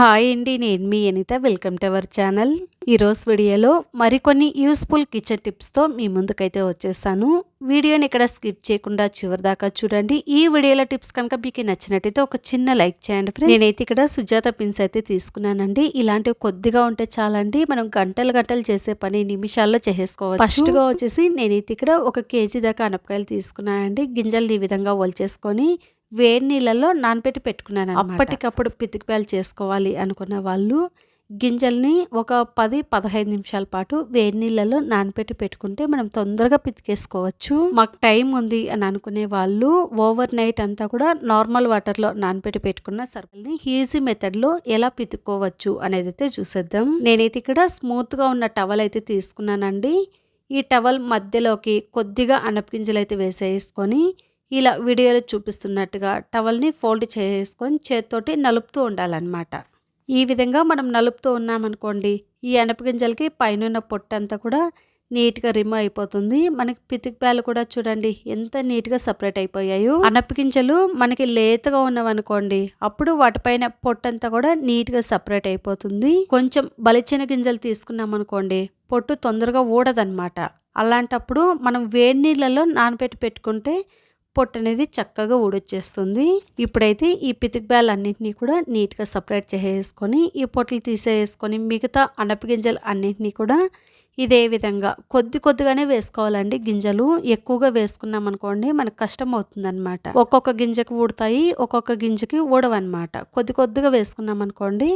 Hi అండి నేను మీ Anitha. Welcome to our channel. ఈరోజు వీడియోలో మరికొన్ని యూస్ఫుల్ కిచెన్ టిప్స్తో మీ ముందుకైతే వచ్చేస్తాను వీడియోని ఇక్కడ స్కిప్ చేయకుండా చివరి దాకా చూడండి. ఈ వీడియోలో టిప్స్ కనుక మీకు నచ్చినట్టయితే ఒక చిన్న లైక్ చేయండి ఫ్రెండ్స్. నేనైతే ఇక్కడ సుజాత పిన్స్ అయితే తీసుకున్నానండి. ఇలాంటివి కొద్దిగా ఉంటే చాలండి. మనం గంటలు గంటలు చేసే పని నిమిషాల్లో చేసేసుకోవచ్చు. ఫస్ట్గా వచ్చేసి నేనైతే ఇక్కడ ఒక కేజీ దాకా అనపకాయలు తీసుకున్నానండి. గింజలు ఈ విధంగా వల్చేసుకొని వేడి నీళ్ళలో నానబెట్టి పెట్టుకున్నాను అప్పటికప్పుడు పితికిపాయలు చేసుకోవాలి అనుకున్న వాళ్ళు గింజల్ని ఒక పది పదహైదు నిమిషాల పాటు వేడి నీళ్ళలో నానబెట్టి పెట్టుకుంటే మనం తొందరగా పితికేసుకోవచ్చు. మాకు టైం ఉంది అని అనుకునే వాళ్ళు ఓవర్ నైట్ అంతా కూడా నార్మల్ వాటర్లో నానబెట్టి పెట్టుకున్న సరుకుల్ని ఈజీ మెథడ్లో ఎలా పితుక్కోవచ్చు అనేది అయితే చూసేద్దాం. నేనైతే ఇక్కడ స్మూత్గా ఉన్న టవల్ అయితే తీసుకున్నానండి. ఈ టవల్ మధ్యలోకి కొద్దిగా అనపగింజలు అయితే వేసేసుకొని ఇలా వీడియోలో చూపిస్తున్నట్టుగా టవల్ని ఫోల్డ్ చేసుకొని చేతితోటి నలుపుతూ ఉండాలన్నమాట. ఈ విధంగా మనం నలుపుతూ ఉన్నామనుకోండి ఈ అనపగింజలకి పైన పొట్టంతా కూడా నీట్గా రిమూవ్ అయిపోతుంది. మనకి పితికిపాలు కూడా చూడండి ఎంత నీట్గా సపరేట్ అయిపోయాయో. అనపగింజలు మనకి లేతగా ఉన్నవనుకోండి అప్పుడు వాటిపైన పొట్టంతా కూడా నీట్గా సపరేట్ అయిపోతుంది. కొంచెం బలిచిన గింజలు తీసుకున్నాం అనుకోండి పొట్టు తొందరగా ఊడదనమాట అలాంటప్పుడు మనం వేడి నీళ్ళలో నానబెట్టి పెట్టుకుంటే పొట్టు అనేది చక్కగా ఊడొచ్చేస్తుంది. ఇప్పుడైతే ఈ పితిక్ బ్యాల్ అన్నింటినీ కూడా నీట్గా సపరేట్ చేసేసుకొని ఈ పొట్లు తీసేసుకొని మిగతా అనప గింజలు అన్నింటినీ కూడా ఇదే విధంగా కొద్ది కొద్దిగానే వేసుకోవాలండి. గింజలు ఎక్కువగా వేసుకున్నాం అనుకోండి మనకు కష్టం అవుతుందన్నమాట ఒక్కొక్క గింజకి ఊడతాయి ఒక్కొక్క గింజకి ఊడవన్నమాట. కొద్ది కొద్దిగా వేసుకున్నాం అనుకోండి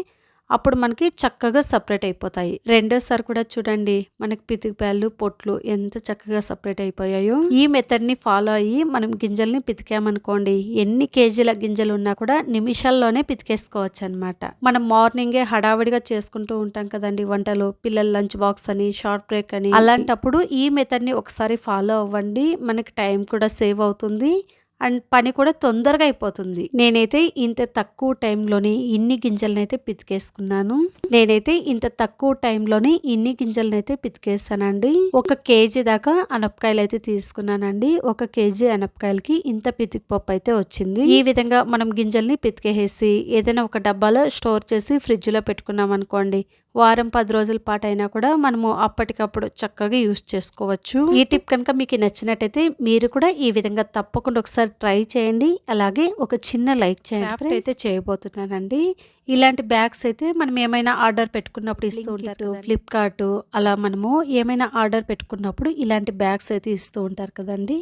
అప్పుడు మనకి చక్కగా సపరేట్ అయిపోతాయి. రెండోసారి కూడా చూడండి మనకి పితికిపాయలు పొట్లు ఎంత చక్కగా సపరేట్ అయిపోయాయో. ఈ మెథడ్ని ఫాలో అయ్యి మనం గింజల్ని పితికామనుకోండి ఎన్ని కేజీల గింజలు ఉన్నా కూడా నిమిషాల్లోనే పితికేసుకోవచ్చు అనమాట మనం మార్నింగే హడావిడిగా చేసుకుంటూ ఉంటాం కదండి వంటలు పిల్లల లంచ్ బాక్స్ అని షార్ట్ బ్రేక్ అని. అలాంటప్పుడు ఈ మెథడ్ని ఒకసారి ఫాలో అవ్వండి మనకి టైం కూడా సేవ్ అవుతుంది. అండ్ పని కూడా తొందరగా అయిపోతుంది. నేనైతే ఇంత తక్కువ టైంలోనే ఇన్ని గింజలనైతే పితికేసుకున్నాను. నేనైతే ఇంత తక్కువ టైంలోనే ఇన్ని గింజలనైతే పితికేస్తానండి. ఒక కేజీ దాకా అనపకాయలు అయితే తీసుకున్నానండి. ఒక కేజీ అనపకాయలకి ఇంత పితికి పప్పు అయితే వచ్చింది. ఈ విధంగా మనం గింజల్ని పితికేసి ఏదైనా ఒక డబ్బాలో స్టోర్ చేసి ఫ్రిడ్జ్లో పెట్టుకున్నాం అనుకోండి వారం పది రోజుల పాటు అయినా కూడా మనము అప్పటికప్పుడు చక్కగా యూస్ చేసుకోవచ్చు. ఈ టిప్ కనుక మీకు నచ్చినట్టయితే మీరు కూడా ఈ విధంగా తప్పకుండా ఒకసారి ట్రై చేయండి. అలాగే ఒక చిన్న లైక్ చేయండి అయితే చేయబోతున్నానండి. ఇలాంటి బ్యాగ్స్ అయితే మనం ఏమైనా ఆర్డర్ పెట్టుకున్నప్పుడు ఇస్తూ ఉంటారు ఫ్లిప్కార్ట్ అలా మనము ఏమైనా ఆర్డర్ పెట్టుకున్నప్పుడు ఇలాంటి బ్యాగ్స్ అయితే ఇస్తూ ఉంటారు కదండి.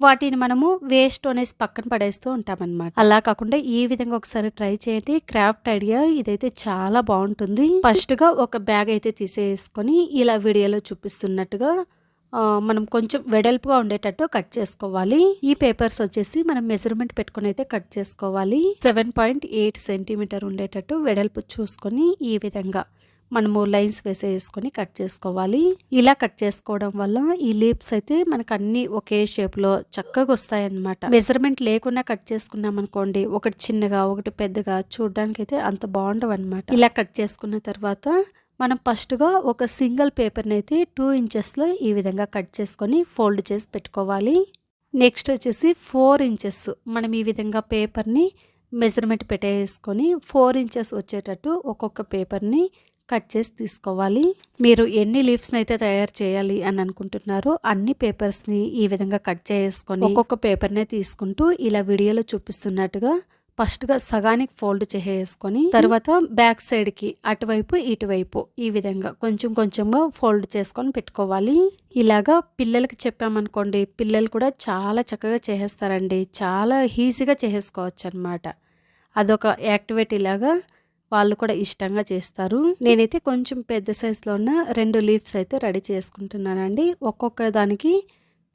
వాటిని మనము వేస్ట్ అనేసి పక్కన పడేస్తూ ఉంటామన్నమాట. అలా కాకుండా ఈ విధంగా ఒకసారి ట్రై చేయండి. క్రాఫ్ట్ ఐడియా ఇదైతే చాలా బాగుంటుంది. ఫస్ట్గా ఒక బ్యాగ్ అయితే తీసేసుకొని ఇలా వీడియోలో చూపిస్తున్నట్టుగా మనం కొంచెం వెడల్పుగా ఉండేటట్టు కట్ చేసుకోవాలి. ఈ పేపర్స్ వచ్చేసి మనం మెజర్మెంట్ పెట్టుకుని అయితే కట్ చేసుకోవాలి. సెవెన్ పాయింట్ ఎయిట్ సెంటీమీటర్ ఉండేటట్టు వెడల్పు చూసుకొని ఈ విధంగా మనము లైన్స్ వేసేసుకొని కట్ చేసుకోవాలి. ఇలా కట్ చేసుకోవడం వల్ల ఈ లీప్స్ అయితే మనకు అన్ని ఒకే షేప్లో చక్కగా వస్తాయన్నమాట. మెజర్మెంట్ లేకుండా కట్ చేసుకున్నాం అనుకోండి ఒకటి చిన్నగా ఒకటి పెద్దగా చూడడానికి అయితే అంత బాగుండవు అనమాట ఇలా కట్ చేసుకున్న తర్వాత మనం ఫస్ట్గా ఒక సింగిల్ పేపర్ని అయితే టూ ఇంచెస్లో ఈ విధంగా కట్ చేసుకొని ఫోల్డ్ చేసి పెట్టుకోవాలి. నెక్స్ట్ వచ్చేసి ఫోర్ ఇంచెస్ మనం ఈ విధంగా పేపర్ని మెజర్మెంట్ పెట్టేసుకొని ఫోర్ ఇంచెస్ వచ్చేటట్టు ఒక్కొక్క పేపర్ని కట్ చేసి తీసుకోవాలి. మీరు ఎన్ని లీవ్స్ని అయితే తయారు చేయాలి అని అనుకుంటున్నారో అన్ని పేపర్స్ని ఈ విధంగా కట్ చేసుకొని ఒక్కొక్క పేపర్నే తీసుకుంటూ ఇలా వీడియోలో చూపిస్తున్నట్టుగా ఫస్ట్గా సగానికి ఫోల్డ్ చేసేసుకొని తర్వాత బ్యాక్ సైడ్కి అటువైపు ఇటువైపు ఈ విధంగా కొంచెం కొంచెంగా ఫోల్డ్ చేసుకొని పెట్టుకోవాలి. ఇలాగా పిల్లలకి చెప్పామనుకోండి పిల్లలు కూడా చాలా చక్కగా చేసేస్తారండి. చాలా ఈజీగా చేసేసుకోవచ్చు అనమాట అదొక యాక్టివిటీ లాగా వాళ్ళు కూడా ఇష్టంగా చేస్తారు. నేనైతే కొంచెం పెద్ద సైజులో ఉన్న రెండు లీవ్స్ అయితే రెడీ చేసుకుంటున్నానండి. ఒక్కొక్క దానికి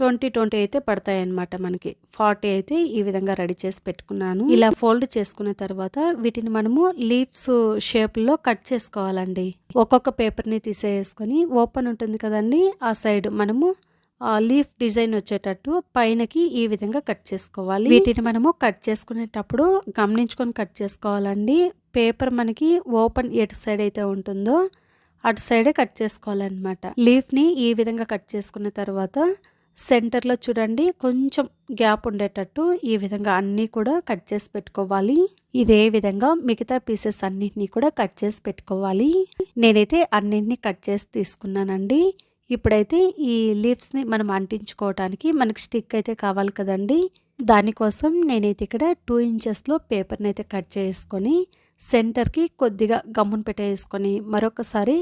ట్వంటీ ట్వంటీ అయితే పడతాయి అనమాట మనకి. ఫార్టీ అయితే ఈ విధంగా రెడీ చేసి పెట్టుకున్నాను. ఇలా ఫోల్డ్ చేసుకున్న తర్వాత వీటిని మనము లీవ్స్ షేప్లో కట్ చేసుకోవాలండి. ఒక్కొక్క పేపర్ని తీసేసుకొని ఓపెన్ ఉంటుంది కదండి ఆ సైడ్ మనము లీఫ్ డిజైన్ వచ్చేటట్టు పైనకి ఈ విధంగా కట్ చేసుకోవాలి. వీటిని మనము కట్ చేసుకునేటప్పుడు గమనించుకొని కట్ చేసుకోవాలండి. పేపర్ మనకి ఓపెన్ ఎటు సైడ్ అయితే ఉంటుందో అటు సైడే కట్ చేసుకోవాలన్నమాట. లీఫ్ని ఈ విధంగా కట్ చేసుకున్న తర్వాత సెంటర్లో చూడండి కొంచెం గ్యాప్ ఉండేటట్టు ఈ విధంగా అన్నీ కూడా కట్ చేసి పెట్టుకోవాలి. ఇదే విధంగా మిగతా పీసెస్ అన్నింటినీ కూడా కట్ చేసి పెట్టుకోవాలి. నేనైతే అన్నింటినీ కట్ చేసి తీసుకున్నానండి. ఇప్పుడైతే ఈ లీవ్స్ని మనం అంటించుకోవటానికి మనకి స్టిక్ అయితే కావాలి కదండి. దానికోసం నేనైతే ఇక్కడ టూ ఇంచెస్లో పేపర్ని అయితే కట్ చేసుకొని సెంటర్కి కొద్దిగా గమ్మును పెట్టేసుకొని మరొకసారి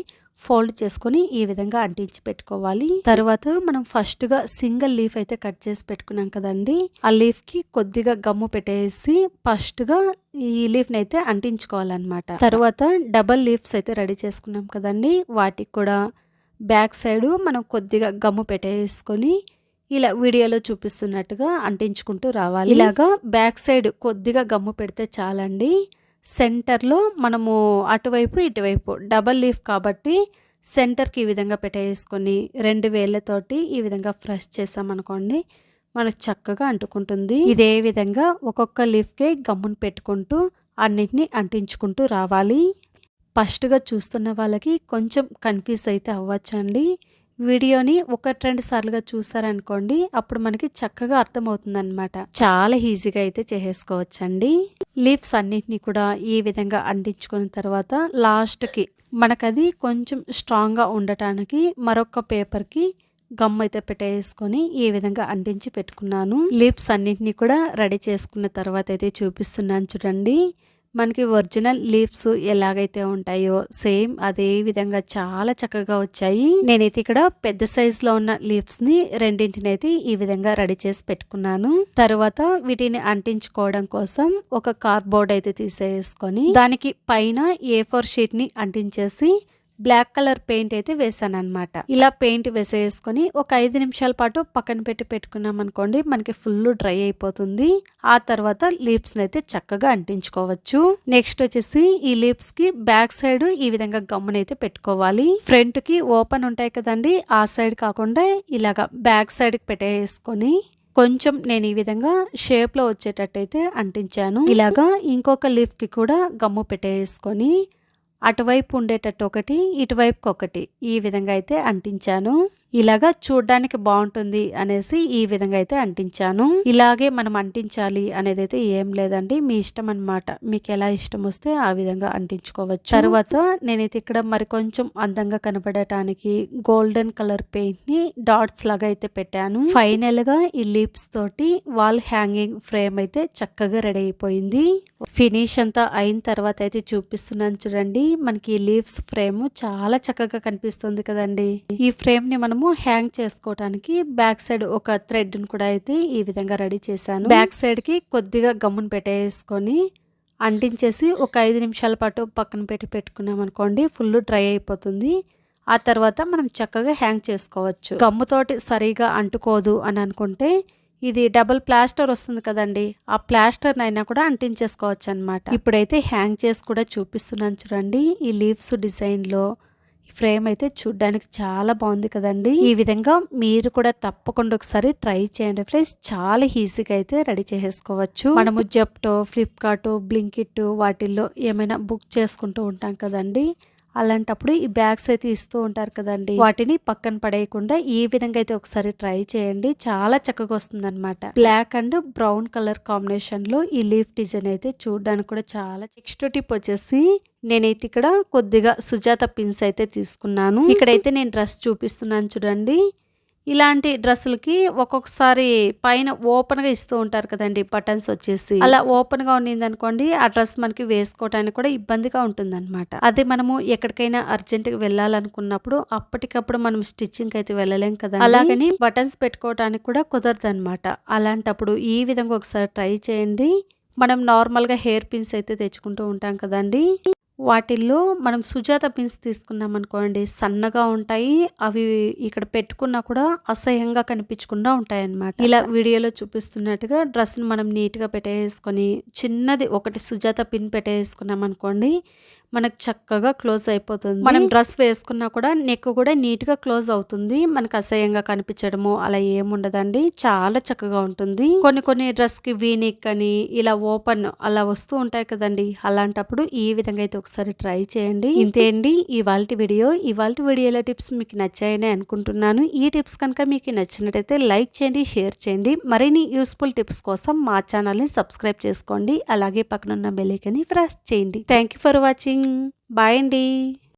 ఫోల్డ్ చేసుకొని ఈ విధంగా అంటించి పెట్టుకోవాలి. తర్వాత మనం ఫస్ట్గా సింగిల్ లీఫ్ అయితే కట్ చేసి పెట్టుకున్నాం కదండి. ఆ లీఫ్కి కొద్దిగా గమ్ము పెట్టేసి ఫస్ట్గా ఈ లీఫ్ని అయితే అంటించుకోవాలన్నమాట. తర్వాత డబల్ లీఫ్స్ అయితే రెడీ చేసుకున్నాం కదండి. వాటికి కూడా బ్యాక్ సైడ్ మనం కొద్దిగా గమ్ము పెట్టేసుకొని ఇలా వీడియోలో చూపిస్తున్నట్టుగా అంటించుకుంటూ రావాలి. ఇలాగా బ్యాక్ సైడ్ కొద్దిగా గమ్ము పెడితే చాలండి. సెంటర్లో మనము అటువైపు ఇటువైపు డబల్ లీఫ్ కాబట్టి సెంటర్కి ఈ విధంగా పెట్టేసుకొని రెండు వేళ్ళతోటి ఈ విధంగా ఫ్రెష్ చేసామనుకోండి మనకు చక్కగా అంటుకుంటుంది. ఇదే విధంగా ఒక్కొక్క లీఫ్కే గమ్మును పెట్టుకుంటూ అన్నిటిని అంటించుకుంటూ రావాలి. ఫస్ట్గా చూస్తున్న వాళ్ళకి కొంచెం కన్ఫ్యూజ్ అయితే అవ్వచ్చండి. వీడియోని ఒకటి రెండు సార్లుగా చూసారనుకోండి అప్పుడు మనకి చక్కగా అర్థమవుతుంది అనమాట చాలా ఈజీగా అయితే చేసేసుకోవచ్చండి. లీవ్స్ అన్నిటినీ కూడా ఈ విధంగా అంటించుకున్న తర్వాత లాస్ట్కి మనకది కొంచెం స్ట్రాంగ్గా ఉండటానికి మరొక పేపర్కి గమ్ అయితే పెట్టేసుకొని ఈ విధంగా అంటించి పెట్టుకున్నాను. లీవ్స్ అన్నింటినీ కూడా రెడీ చేసుకున్న తర్వాత అయితే చూపిస్తున్నాను చూడండి. మనకి ఒరిజినల్ లీవ్స్ ఎలాగైతే ఉంటాయో సేమ్ అదే విధంగా చాలా చక్కగా వచ్చాయి. నేనైతే ఇక్కడ పెద్ద సైజులో ఉన్న లీవ్స్ని రెండింటిని అయితే ఈ విధంగా రెడీ చేసి పెట్టుకున్నాను. తర్వాత వీటిని అంటించుకోవడం కోసం ఒక కార్డ్బోర్డ్ అయితే తీసేసుకొని దానికి పైన ఏ ఫోర్ షీట్ని అంటించేసి బ్లాక్ కలర్ పెయింట్ అయితే వేసాను అనమాట ఇలా పెయింట్ వేసేసుకొని ఒక ఐదు నిమిషాల పాటు పక్కన పెట్టి పెట్టుకున్నాం అనుకోండి మనకి ఫుల్ డ్రై అయిపోతుంది. ఆ తర్వాత లీప్స్ అయితే చక్కగా అంటించుకోవచ్చు. నెక్స్ట్ వచ్చేసి ఈ లీప్స్కి బ్యాక్ సైడ్ ఈ విధంగా గమ్మునైతే పెట్టుకోవాలి. ఫ్రంట్కి ఓపెన్ ఉంటాయి కదండి ఆ సైడ్ కాకుండా ఇలాగా బ్యాక్ సైడ్కి పెట్టేసుకొని కొంచెం నేను ఈ విధంగా షేప్లో వచ్చేటట్టయితే అంటించాను. ఇలాగా ఇంకొక లీఫ్కి కూడా గమ్ము పెట్టేసుకొని అటువైపు ఉండేటట్టు ఒకటి ఇటువైపుకి ఒకటి ఈ విధంగా అయితే అంటించాను. ఇలాగా చూడడానికి బాగుంటుంది అనేసి ఈ విధంగా అయితే అంటించాను. ఇలాగే మనం అంటించాలి అనేది అయితే ఏం లేదండి. మీ ఇష్టం అనమాట మీకు ఎలా ఇష్టం వస్తే ఆ విధంగా అంటించుకోవచ్చు. తర్వాత నేనైతే ఇక్కడ మరి కొంచెం అందంగా కనపడటానికి గోల్డెన్ కలర్ పెయింట్ని డాట్స్ లాగా అయితే పెట్టాను. ఫైనల్గా ఈ లిప్స్ తోటి వాల్ హ్యాంగింగ్ ఫ్రేమ్ అయితే చక్కగా రెడీ అయిపోయింది. ఫినిష్ అంతా అయిన తర్వాత అయితే చూపిస్తున్నాను చూడండి. మనకి ఈ లీవ్స్ ఫ్రేమ్ చాలా చక్కగా కనిపిస్తుంది కదండి. ఈ ఫ్రేమ్ని మనం మనము హ్యాంగ్ చేసుకోవడానికి బ్యాక్ సైడ్ ఒక థ్రెడ్ని కూడా అయితే ఈ విధంగా రెడీ చేశాను. బ్యాక్ సైడ్కి కొద్దిగా గమ్మును పెట్టేసుకొని అంటించేసి ఒక ఐదు నిమిషాల పాటు పక్కన పెట్టి పెట్టుకున్నాం అనుకోండి ఫుల్ డ్రై అయిపోతుంది. ఆ తర్వాత మనం చక్కగా హ్యాంగ్ చేసుకోవచ్చు. గమ్ముతోటి సరిగా అంటుకోదు అని అనుకుంటే ఇది డబుల్ ప్లాస్టర్ వస్తుంది కదండి ఆ ప్లాస్టర్ అయినా కూడా అంటించేసుకోవచ్చు అనమాట ఇప్పుడైతే హ్యాంగ్ చేసి కూడా చూపిస్తున్నాను చూడండి ఈ లీవ్స్ డిజైన్లో ఫ్రేమ్ అయితే చూడ్డానికి చాలా బాగుంది కదండి. ఈ విధంగా మీరు కూడా తప్పకుండా ఒకసారి ట్రై చేయండి ఫ్రెండ్స్. చాలా ఈజీగా అయితే రెడీ చేసేసుకోవచ్చు. మనము జెప్టో ఫ్లిప్కార్ట్ బ్లింకిట్ వాటిల్లో ఏమైనా బుక్ చేసుకుంటూ ఉంటాం కదండి. అలాంటప్పుడు ఈ బ్యాగ్స్ అయితే ఇస్తూ ఉంటారు కదండి. వాటిని పక్కన పడేయకుండా ఈ విధంగా అయితే ఒకసారి ట్రై చేయండి. చాలా చక్కగా వస్తుంది అనమాట బ్లాక్ అండ్ బ్రౌన్ కలర్ కాంబినేషన్లో ఈ లీఫ్ డిజైన్ అయితే చూడడానికి కూడా చాలా నెక్స్ట్ టిప్ వచ్చేసి నేనైతే ఇక్కడ కొద్దిగా సుజాత పిన్స్ అయితే తీసుకున్నాను. ఇక్కడైతే నేను డ్రెస్ చూపిస్తున్నాను చూడండి. ఇలాంటి డ్రెస్సులకి ఒక్కొక్కసారి పైన ఓపెన్గా ఇస్తూ ఉంటారు కదండి బటన్స్ వచ్చేసి. అలా ఓపెన్గా ఉన్నది అనుకోండి ఆ డ్రెస్ మనకి వేసుకోవడానికి కూడా ఇబ్బందిగా ఉంటుంది అనమాట అదే మనము ఎక్కడికైనా అర్జెంట్గా వెళ్ళాలనుకున్నప్పుడు అప్పటికప్పుడు మనం స్టిచ్చింగ్ అయితే వెళ్ళలేం కదా అలాగని బటన్స్ పెట్టుకోవడానికి కూడా కుదరదు అనమాట అలాంటప్పుడు ఈ విధంగా ఒకసారి ట్రై చేయండి. మనం నార్మల్గా హెయిర్ పిన్స్ అయితే తెచ్చుకుంటూ ఉంటాం కదండి. వాటిల్లో మనం సుజాత పిన్స్ తీసుకున్నాం అనుకోండి సన్నగా ఉంటాయి అవి ఇక్కడ పెట్టుకున్నా కూడా అసహ్యంగా కనిపించకుండా ఉంటాయి అన్నమాట ఇలా వీడియోలో చూపిస్తున్నట్టుగా డ్రెస్ని మనం నీట్గా పెట్టేసుకొని చిన్నది ఒకటి సుజాత పిన్ పెట్టేసుకున్నాం అనుకోండి మనకు చక్కగా క్లోజ్ అయిపోతుంది. మనం డ్రెస్ వేసుకున్నా కూడా నెక్ కూడా నీట్గా క్లోజ్ అవుతుంది. మనకు అసహ్యంగా కనిపించడము అలా ఏముండదండి. చాలా చక్కగా ఉంటుంది. కొన్ని కొన్ని డ్రెస్కి వీనిక్ అని ఇలా ఓపెన్ అలా వస్తూ ఉంటాయి కదండి. అలాంటప్పుడు ఈ విధంగా అయితే ఒకసారి ట్రై చేయండి. ఇంతే అండి. ఇవాళ వీడియో. ఇవాళ వీడియోలో టిప్స్ మీకు నచ్చాయని అనుకుంటున్నాను. ఈ టిప్స్ కనుక మీకు నచ్చినట్టయితే లైక్ చేయండి షేర్ చేయండి. మరిన్ని యూస్ఫుల్ టిప్స్ కోసం మా ఛానల్ని సబ్స్క్రైబ్ చేసుకోండి. అలాగే పక్కనున్న బెల్లైకని ప్రెస్ చేయండి. Thank you for watching bye అండి.